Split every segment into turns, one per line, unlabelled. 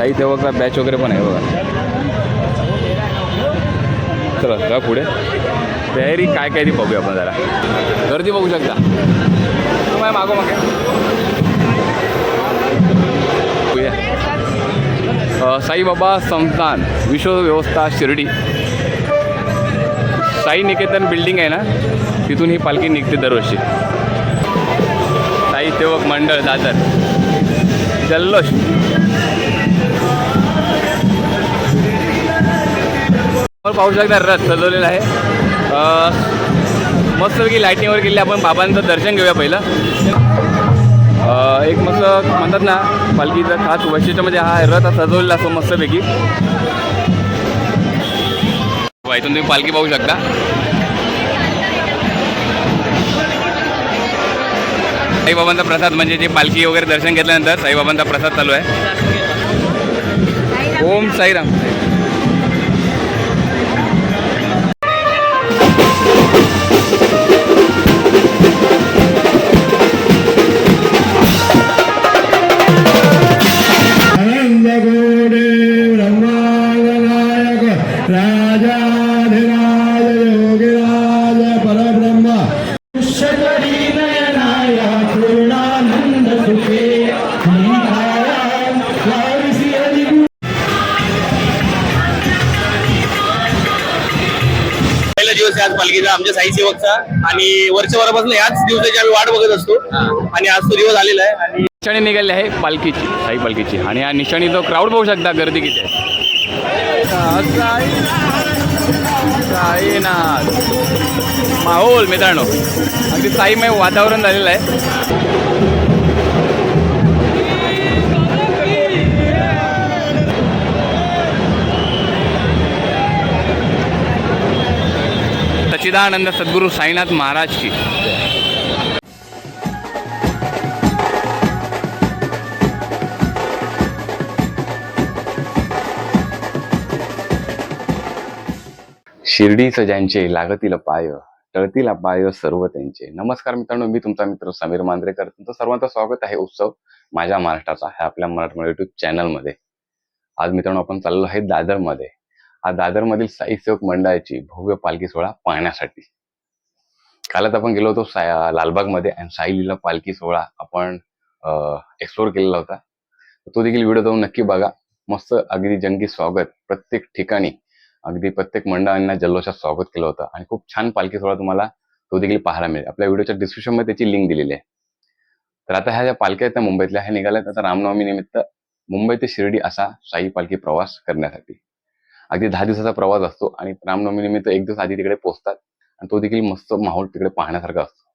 साई तेव्हा बॅच वगैरे पण आहे बघा. चला जा पुढे. तयारी काय काय ती बघूया आपण जरा. गर्दी बघू शकता. तुम्हाला मागो मागे. साईबाबा संस्थान विश्व व्यवस्था शिर्डी. साई निकेतन बिल्डिंग आहे ना तिथून ही पालखी निघते दरवर्षी. साई सेवक मंडळ दादर. जल्लोष. पाहू शकता रथ सजवलेला आहे. मस्तपैकी लाईटिंगवर गेले आपण बाबांचं दर्शन घेऊया पहिलं. एक मस्त म्हणतात ना पालखीचं खास वैशिष्ट्य म्हणजे हा रथ सजवलेला असतो मस्तपैकी. इथून तुम्ही पालखी पाहू शकता. साईबाबांचा प्रसाद म्हणजे जे पालखी वगैरे दर्शन घेतल्यानंतर साईबाबांचा प्रसाद चालू आहे. ओम साईराम.
दिवस आहे आज पालखीचा आमच्या साई सेवकचा. आणि वर्षभरापासून याच दिवसाची आम्ही वाट बघत असतो. आणि आज तो दिवस आलेला आहे. आणि
निशाणी निघाली आहे पालखीची साई पालखीची. आणि या निशाणीचा क्राऊड पाहू शकता गर्दी किती आहे. साईनाथ. माहोल मित्रांनो. अगदी साईमय वातावरण झालेलं आहे. सच्चिदानंद सद्गुरू साईनाथ महाराज की शिर्डीचं ज्यांचे लागतील पाय टळतील पाय सर्व त्यांचे. नमस्कार मित्रांनो मी तुमचा मित्र समीर मांद्रेकर. तुमचं सर्वांचं स्वागत आहे उत्सव माझ्या महाराष्ट्राचा ह्या आपल्या मराठी युट्यूब चॅनलमध्ये आज मित्रांनो आपण चाललो आहे दादरमध्ये. हा दादरमधील साईसेवक मंडळाची भव्य पालखी सोहळा पाहण्यासाठी. कालच आपण गेलो होतो साय लालबागमध्ये आणि साई पालखी सोहळा आपण एक्सप्लोर केलेला होता. तो देखील व्हिडिओ जाऊन नक्की बघा. मस्त अगदी जंगी स्वागत प्रत्येक ठिकाणी. अगदी प्रत्येक मंडळांना जल्लोषात स्वागत केलं होतं. आणि खूप छान पालखी सोहळा तुम्हाला तो देखील पाहायला मिळेल. आपल्या व्हिडिओच्या डिस्क्रिप्शनमध्ये त्याची लिंक दिलेली आहे. तर आता ह्या ज्या पालख्या आहेत त्या मुंबईतल्या ह्या निघाल्यात आता रामनवमी निमित्त मुंबई ते शिर्डी असा शाही पालखी प्रवास करण्यासाठी. अगदी दहा दिवसाचा प्रवास असतो आणि रामनवमी निमित्त एक दिवस आधी तिकडे पोहोचतात आणि तो देखील मस्त माहोल तिकडे पाहण्यासारखा असतो.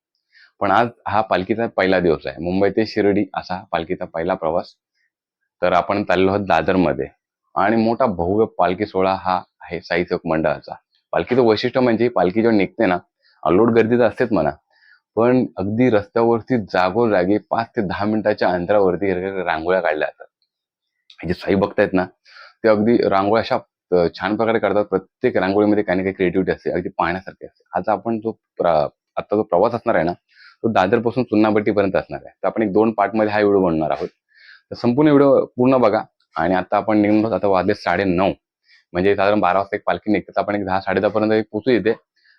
पण आज हा पालखीचा पहिला दिवस आहे. मुंबई ते शिर्डी असा पालखीचा पहिला प्रवास. तर आपण चाललो आहोत दादरमध्ये. आणि मोठा भव्य पालखी सोहळा हा आहे साई चौक मंडळाचा. पालखीचं वैशिष्ट्य म्हणजे पालखी जेव्हा निघते ना लोड गर्दी तर असतेच म्हणा. पण अगदी रस्त्यावरती जागोजागी पाच ते दहा मिनिटाच्या अंतरावरती रांगोळ्या काढल्या जातात. जे साई भक्त आहेत ना ते अगदी रांगोळ्या अशा छान प्रकारे करतात प्रत्येक रांगोळीमध्ये काही ना काही क्रिएटिव्हिटी असते अगदी पाहण्यासारखी असते. आज आपण जो आता जो प्रवास असणार आहे ना तो दादरपासून चुन्नाबट्टीपर्यंत असणार आहे. तर आपण एक दोन पार्टमध्ये हा व्हिडिओ बनणार आहोत. तर संपूर्ण व्हिडिओ पूर्ण बघा आणि आता आपण निघून आता वाजले साडे नऊ म्हणजे साधारण बारा वाजता एक पालखी निघते. तर आपण एक दहा साडे पर्यंत पोहोचू येते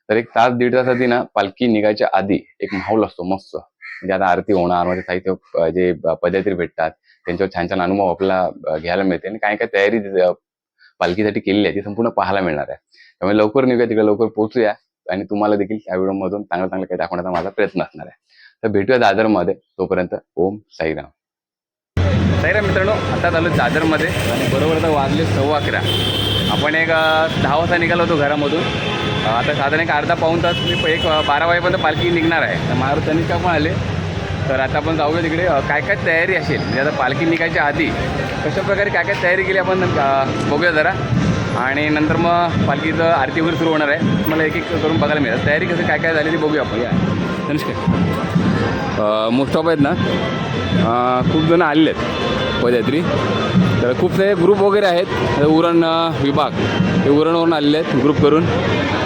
तर एक तास दीड तास आधी ना पालखी निघायच्या आधी एक माहोल असतो मस्त. म्हणजे आता आरती होणार म्हणजे साहित्य जे ब- पदयात्री भेटतात त्यांच्यावर छान छान अनुभव आपल्याला घ्यायला मिळते आणि काय काय तयारी पालखीसाठी केलेली आहे ती संपूर्ण पाहायला मिळणार आहे. त्यामुळे लवकर निघूया तिकडे लवकर पोहोचूया. आणि तुम्हाला देखील त्या व्हिडिओमधून चांगलं चांगलं काही दाखवण्याचा माझा प्रयत्न असणार आहे. तर भेटूया दादरमध्ये. तोपर्यंत ओम साईराम. साईराम मित्रांनो आता चालू दादरमध्ये आणि बरोबर आता वाजले सव्वा अकरा. आपण एक दहा वाजता निघालो होतो घरामधून. आता साधारण एक अर्धा पाऊन तास मी एक बारा वाजेपर्यंत पालखी निघणार आहे. तर मारुती तनिष्का पण आले. तर आता आपण जाऊया तिकडे. काय काय तयारी असेल? म्हणजे आता पालखी निघायच्या आधी कशा प्रकारे काय काय तयारी केली आपण बघूया जरा. आणि नंतर मग पालखीचं आरती वगैरे सुरू होणार आहे. तुम्हाला एक एक करून बघायला मिळेल. तयारी कसं काय काय झाली ती बघूया आपण. या. नमस्कार मोस्ट ऑफ आहेत ना? खूप जण आलेले आहेत. पदयात्री. तर खूप सारे ग्रुप वगैरे आहेत. उरण विभाग ते उरणवरून आलेले आहेत ग्रुप करून.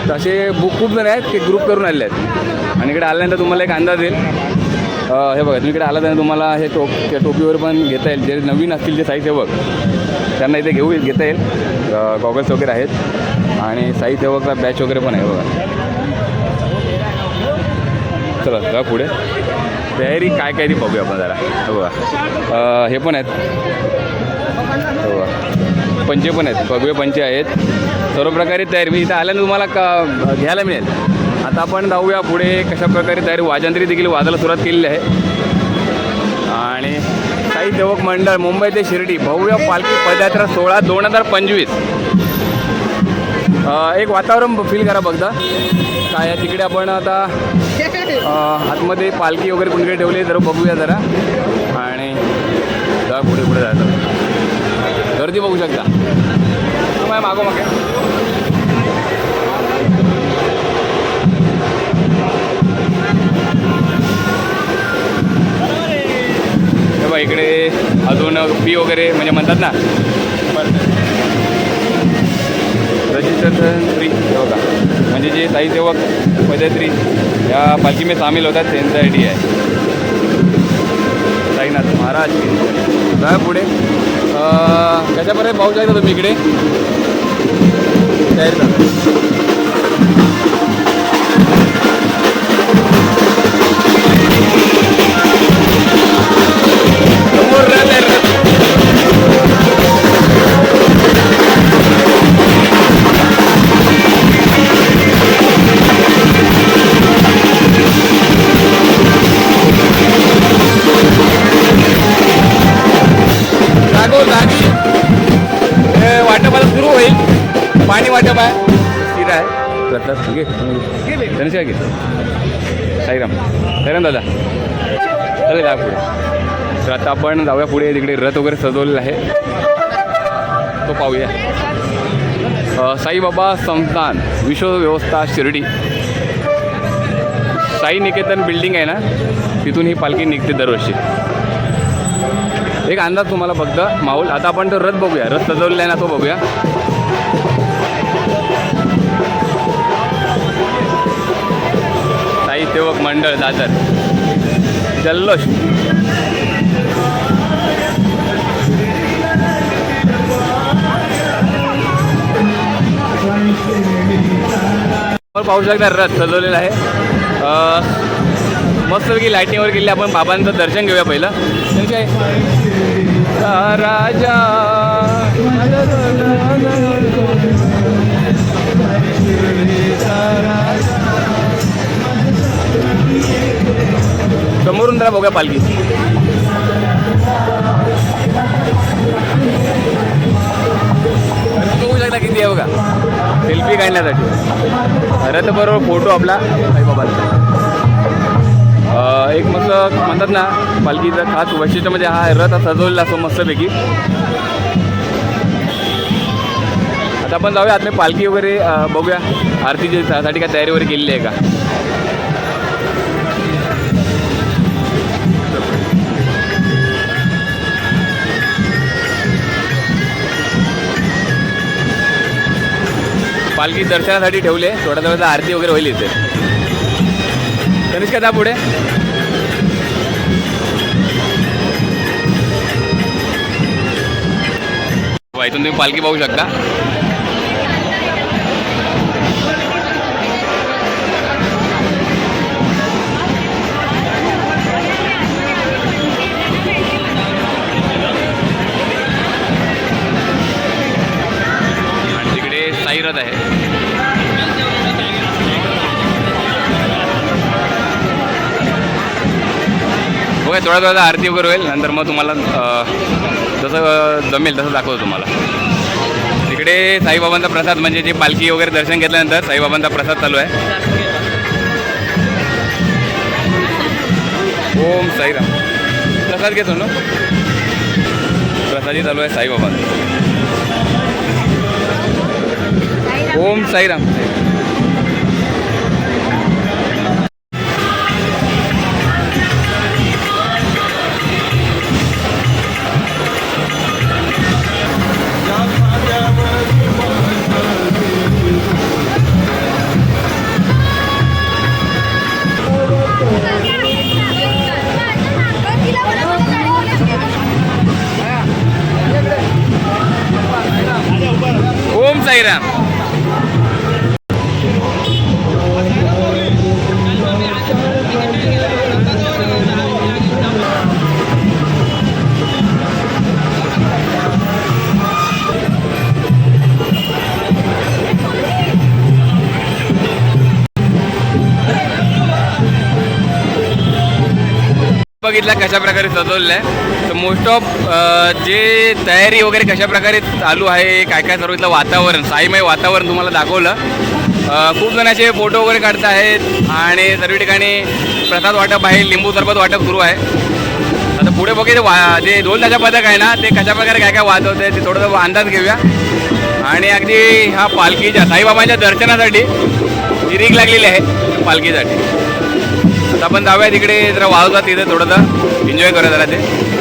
तर असे बुक खूप जण आहेत ते ग्रुप करून आलेले आहेत. आणि इकडे आल्यानंतर तुम्हाला एक अंदाज येईल. हे बघा तुम्ही इकडे आला तर तुम्हाला हे टोप त्या टोपीवर पण घेता येईल. जे नवीन असतील जे साई सेवक
त्यांना इथे घेऊ घेता येईल. गॉगल्स वगैरे आहेत. आणि साई सेवकचा बॅच वगैरे पण आहे बघा. चला जा पुढे. तयारी काय काय ती बघूया आपण जरा. बघा. हे पण आहेत. हो. पंचे पण आहेत. भगवे पंचे आहेत. सर्व प्रकारे तयारी. मी इथं आल्यानं तुम्हाला का घ्यायला मिळेल. आता आपण जाऊया पुढे कशा प्रकारे तयारी. वाजंत्री देखील वाजायला सुरुवात केलेली आहे. आणि साई सेवक मंडळ मुंबई ते शिर्डी भव्य पालखी पदयात्रा सोळा दोन हजार पंचवीस. एक वातावरण फील करा बघता. काय तिकडे आपण आता आतमध्ये पालखी वगैरे कुणीकडे ठेवली जरा बघूया जरा. आणि जा पुढे पुढे जायचं. गर्दी बघू शकता. तुम्हाला मागो मागे बघा इकडे अजून फी वगैरे म्हणजे म्हणतात ना. रजिस्ट्रेशन फ्री होता म्हणजे जे साई सेवक पदयात्री या पालखीमध्ये सामील होतात त्यांचा आय डी आहे साईनाथ महाराज. जा पुढे. त्याच्यापर्यंत पाहू शकता तुम्ही इकडे? तयारी आहे स्थिर आहे. प्रताप घे. धनुष घे. साईराम. साईराम दादा. चला जा पुढे. तर आता आपण जाऊया पुढे. तिकडे रथ वगैरे सजवलेला आहे. तो पाहूया. साईबाबा संस्थान विश्वव्यवस्था शिर्डी. साई निकेतन बिल्डिंग आहे ना? तिथून ही पालखी निघते दरवर्षी. एक अंदाज तुम्हाला फक्त माऊल आता आपण तो रथ बघूया. रथ सजवलेला आहे ना तो बघूया. साई सेवक मंडळ दादर. जल्लोष. पाहू शकता रथ सजवलेला आहे. मस्तपैकी लाईटिंगवर गेली आपण बाबांचं दर्शन घेऊया पहिलं. आ, राजा. समोरून जरा बघूया पालखी. बघू शकता किती आहे बघा. सेल्फी काढण्यासाठी. रथ बरोबर फोटो आपला साईबाबांचा एक मस्त म्हणतात ना पालखीचं खास वैशिष्ट्य म्हणजे हा रथ सजवलेला असतो मस्तपैकी. आता आपण जाऊया आतले पालखी वगैरे बघूया. आरतीची साठी काय तयारी वगैरे केलेली आहे का? पालखी दर्शनासाठी ठेवले. थोड्या थोड्या आरती वगैरे होईल इथे. कनिष्का जा पुढे. इथून तुम्ही पालखी पाहू शकता. तिकडे साईरथ आहे. बघा थोडा थोडा आरती वगैरे होईल नंतर मग तुम्हाला जसं जमेल तसं दाखवतो तुम्हाला. तिकडे साईबाबांचा प्रसाद म्हणजे जे पालखी वगैरे दर्शन घेतल्यानंतर साईबाबांचा प्रसाद चालू आहे. ओम साईराम. प्रसाद घेतो ना? प्रसादी चालू आहे साईबाबांचा. ओम साईराम साईराम. कशा प्रकारे सजवलेलं आहे? तर मोस्ट ऑफ जे तयारी वगैरे कशा प्रकारे चालू आहे काय काय सर्व इथलं वातावरण साईमय वातावरण तुम्हाला दाखवलं. खूप जण असे फोटो वगैरे काढत आहेत आणि सर्व ठिकाणी प्रसाद वाटप आहे लिंबू सरबत वाटप सुरू आहे. आता पुढे बघे वा जे ढोल ताशा पथक आहे ना ते कशा प्रकारे काय काय वाजवत आहे ते थोडंसं अंदाज घेऊया. आणि अगदी ह्या पालखीच्या साईबाबांच्या दर्शनासाठी ही रीग लागलेली आहे पालखीसाठी. आपण जाऊया तिकडे जरा वाजवतात तिथे थोडंसं एन्जॉय करूया जरा ते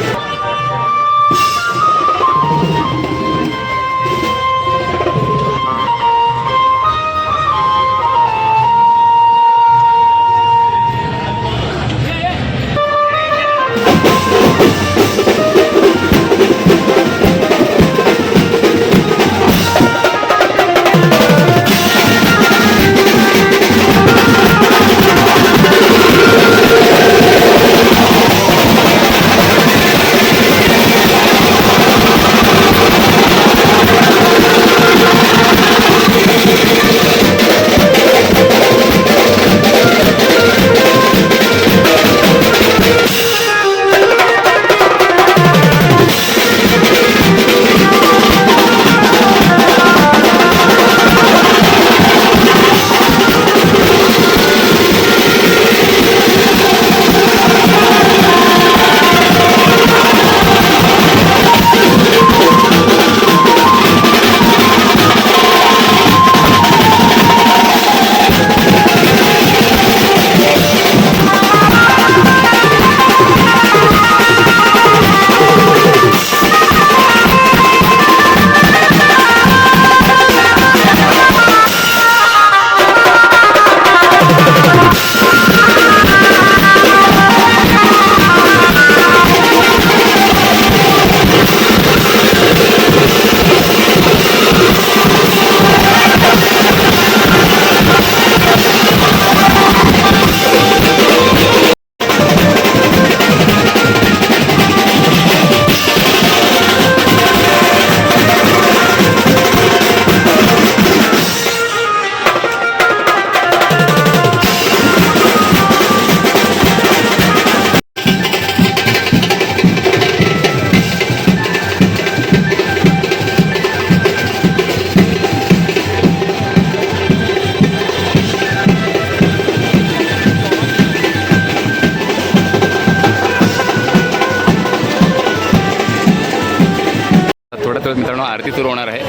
थोड्या मित्रांनो आरती सुरू होणार आहे.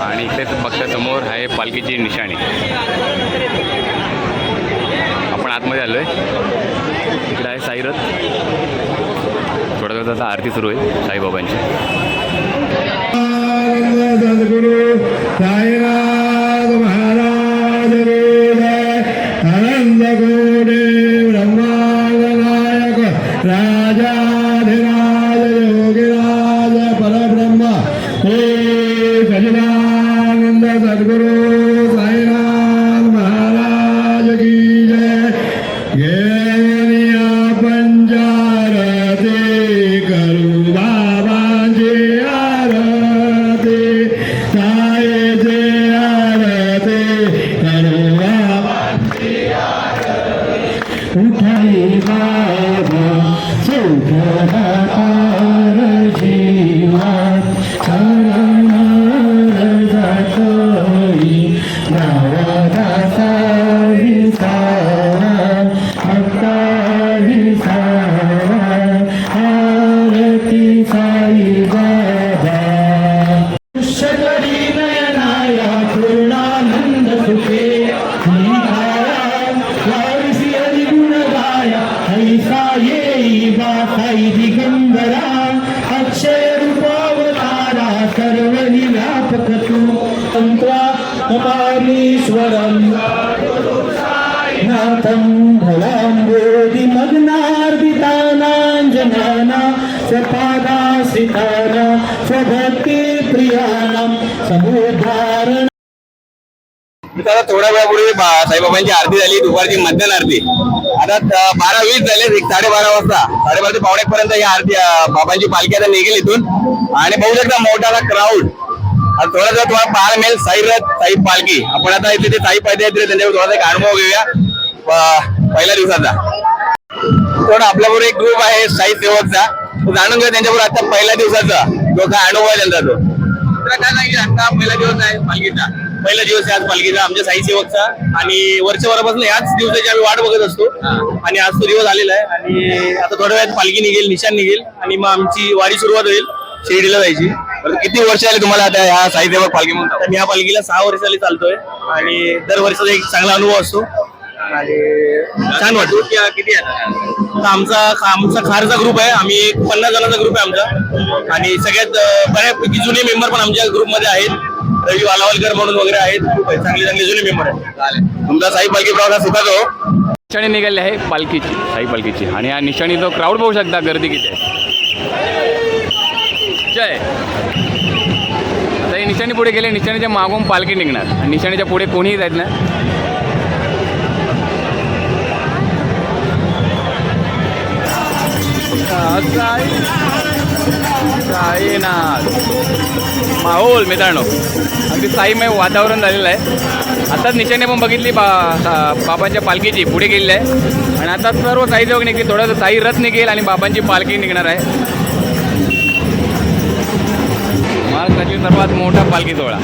आणि इथेच बघता समोर आहे पालखीची निशाणी. आपण आतमध्ये आलोय. इकडे आहे साईरथ. थोडा वेळ आता आरती सुरू आहे साईबाबांची.
सचिदानंद
झाली साईबाबांची आरती झाली दुपारची मध्यान आरती. आता बारा वीस झाले एक साडेबारा वाजता. साडेबारा ते पावणे पर्यंत ही आरती बाबांची पालखी आता निघेल इथून. आणि बघू शकता मोठा क्राऊड आता थोडा जर तुम्हाला पाहायला मिळेल साई साई पालखी. आपण आता इथे ते साई पदयात्री त्यांच्यावर थोडासा एक अनुभव घेऊया. पहिल्या दिवसाचा. थोडा आपल्याबरोबर एक ग्रुप आहे साई सेवकचा. तो जाणून घ्या त्यांच्याबरोबर आता पहिल्या दिवसाचा. जो काय अनुभव आहे त्यांचा तो? तुला काय सांगितलं आता पहिला दिवस आहे पालखीचा. पहिला दिवस आहे आज पालखीचा आमच्या साई सेवकचा. आणि वर्षभरापासून वरापासून याच दिवसाची आम्ही वाट बघत असतो. आणि आज तो दिवस आलेला आहे. आणि आता थोड्या वेळात पालखी निघेल निशाण निघेल. आणि मग आमची वारी सुरुवात होईल शिर्डीला जायची. किती वर्ष आले तुम्हाला आता ह्या साई सेवक पालखी म्हणून? मी या पालखीला सहा वर्ष झाली चालतोय. आणि दरवर्षाचा एक चांगला अनुभव असतो. आणि छान वाटतो. किती आता आमचा आमचा खारचा ग्रुप आहे. आम्ही एक पन्नास जणांचा ग्रुप आहे आमचा. आणि सगळ्यात बऱ्यापैकी जुने मेंबर पण आमच्या ग्रुपमध्ये आहेत. रवी वालावलकर म्हणून वगैरे आहेत. खूप आहेत चांगले चांगले जुने मेंबर आहेत. तुमचा साई पालखी प्रवास हा सुखाचा हो.
निशाणी निघाली आहे पालखीची. साई पालखीची. आणि या निशाणी जो क्राऊड पाहू शकता गर्दी किती आहे. जय. आता ही निशाणी पुढे गेले निशाणीच्या मागून पालखी निघणार. आणि निशाणीच्या पुढे कोणीही जात नाही. साई- साईनाथ. माहोल मित्रांनो. अगदी साईमय वातावरण झालेलं आहे. आताच निशाने पण बघितली बा बाबांच्या पालखीची पुढे गेलेली आहे. आणि आता सर्व साई जवळ निघतील थोडंसं साई रथ निघेल आणि बाबांची पालखी निघणार आहे. महाराष्ट्रातील सर्वात मोठा पालखी सोहळा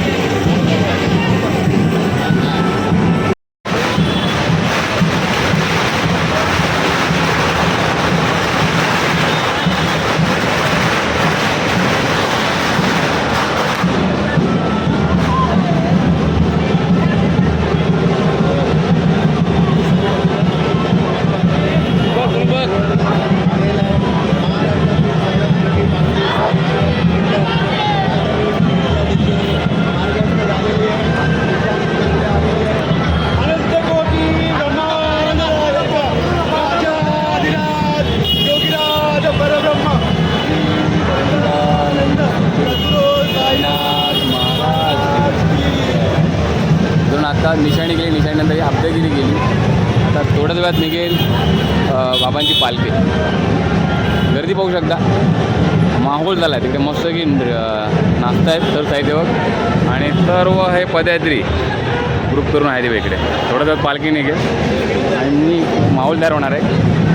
माहोल झाला आहे तिकडे मस्त की नाचत आहेत सर साईदेवक आणि सर्व हे पदयात्री ग्रुप करून आहे ते इकडे थोड्याच पालखी निघेल. आणि माहोल तयार होणार आहे.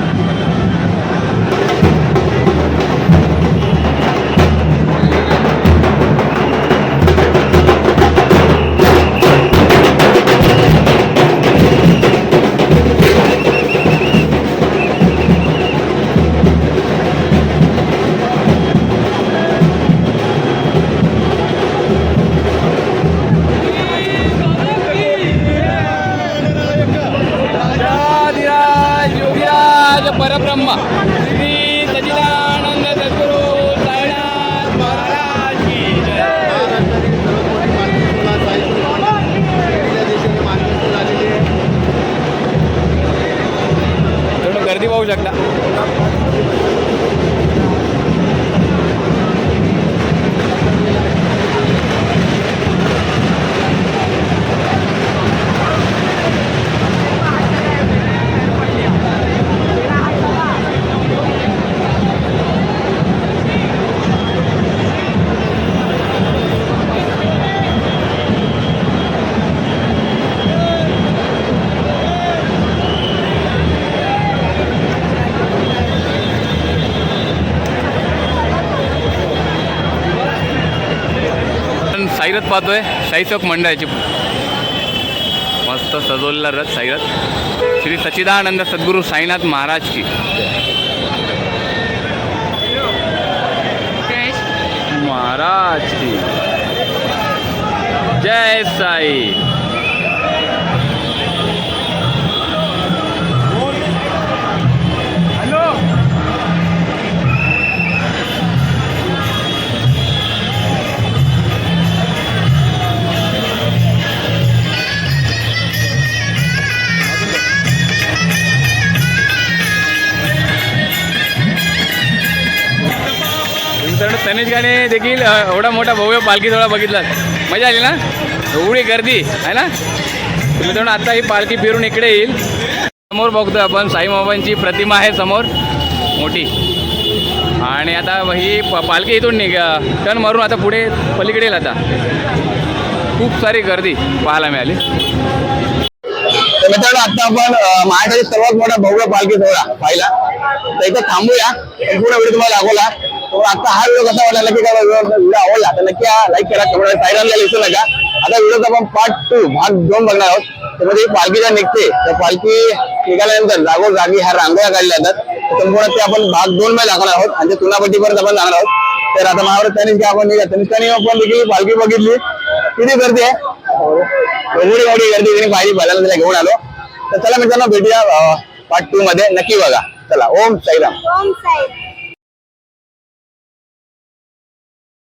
योगीराज परब्रह्म. श्री सचिदानंद सद्गुरु गर्दी पाहू शकता. पाहतोय. साई चौक मंडळाची. मस्त सजवलेला रथ साईरथ श्री सच्चिदानंद सद्गुरू साईनाथ महाराज की. महाराज की. जय साई. मित्रांनो देखील एवढा मोठा भव्य पालखी सोहळा बघितला मजा आली ना? एवढी गर्दी आहे ना? मित्रांनो आता ही पालखी फिरून इकडे येईल. समोर बघतो आपण साईबाबांची प्रतिमा आहे समोर मोठी. आणि आता ही पालखी इथून निघ टन मारून आता पुढे पलीकडे येईल आता. खूप सारी गर्दी पाहायला मिळाली.
मित्रांनो आता आपण महाराष्ट्राची सर्वात मोठा भव्य पालखी सोहळा पाहिला. तर इथं थांबूया संपूर्ण वेळ तुम्हाला दाखवला. तर आता हा व्हिडिओ कसा वाटला नक्की काय व्हिडिओ आवडला. तर नक्की लाईक करा कमेंट सायरनला विसरू नका. आता व्हिडिओचा आपण पार्ट टू भाग दोन बघणार आहोत. त्यामध्ये पालखी ज्या निघते त्या पालखी निघाल्यानंतर जागोजागी ह्या रांगोळ्या काढल्या जातात. तर संपूर्ण ते आपण भाग दोन मध्ये दाखवणार आहोत. आणि ते तुनापट्टीपर्यंत आपण जाणार आहोत. तर आता महाराज त्यांनी की आपण निघा. त्यांनी आपण देखील पालखी बघितली. किती गर्दी आहे? एवढी एवढी गर्दी त्यांनी पाहिली पहिल्यांदा घेऊन आलो. तर चला मित्रांनो भेटूया पार्ट टू मध्ये. नक्की बघा. चला ओम साईराम.
ओम साई